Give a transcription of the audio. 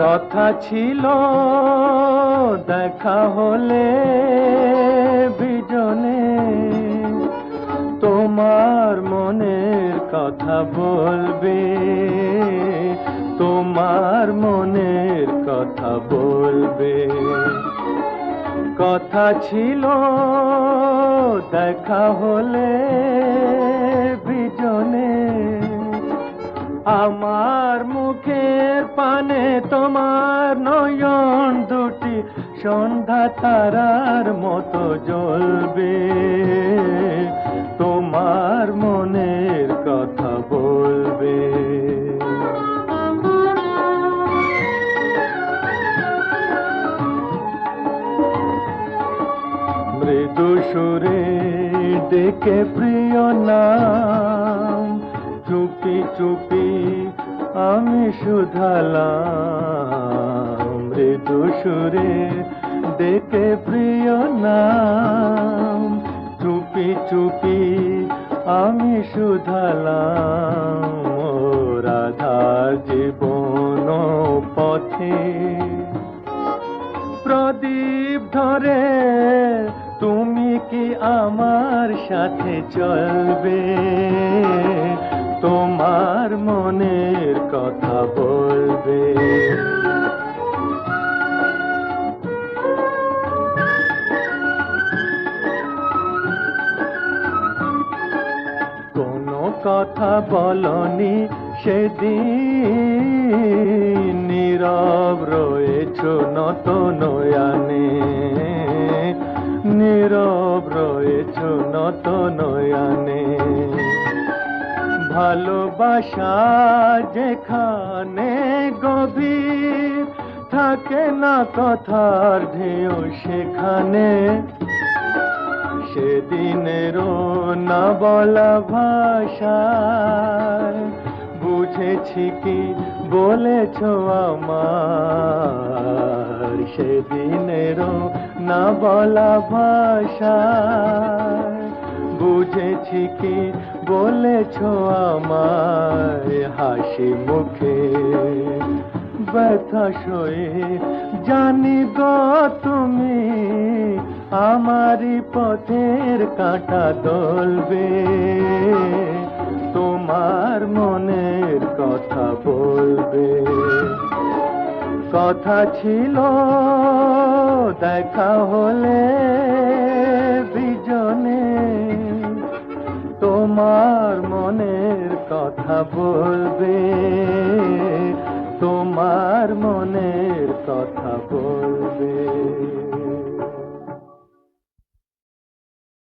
কথা ছিল, দেখা হলে বিজনে। তোমার মনের কথা বলবে, তোমার মনের কথা বলবে। কথা ছিল, দেখা হলে বিজনে। আমার পানে তোমার নয়ন দুটি, সন্ধ্যা তারার মতো জ্বলবে। তোমার মনের কথা বলবে। মৃদু সুরে ডেকে প্রিয় নাম শুধালাম মৃদু সুরে ডেকে প্রিয় নাম। চুপি চুপি আমি শুধালাম রাধা জীবন পথে। প্রদীপ ধরে তুমি কি আমার সাথে চলবে? তোমার মনের কথা বলবে। কোনো কথা বলনি সেদিন। নীরব রয়েছ নত রয়েছ নত নয়ানে। ভালোবাসা যেখানে গভীর থাকে না কথার ঢেউ সেখানে। সেদিনেরও না বলা ভাষায় বুঝেছি কি বলেছ আমার সেদিনেরও না বলা ভাষা। বুঝেছি কি বলেছ আমায় হাসি মুখে। ব্যথা সয়ে জানি গো তুমি আমারই পথের কাঁটা দলবে। তোমার মনের কথা বলবে। কথা ছিল দেখা হলে বিজনে। তোমার মনের কথা বলবে তোমার মনের কথা বলবে।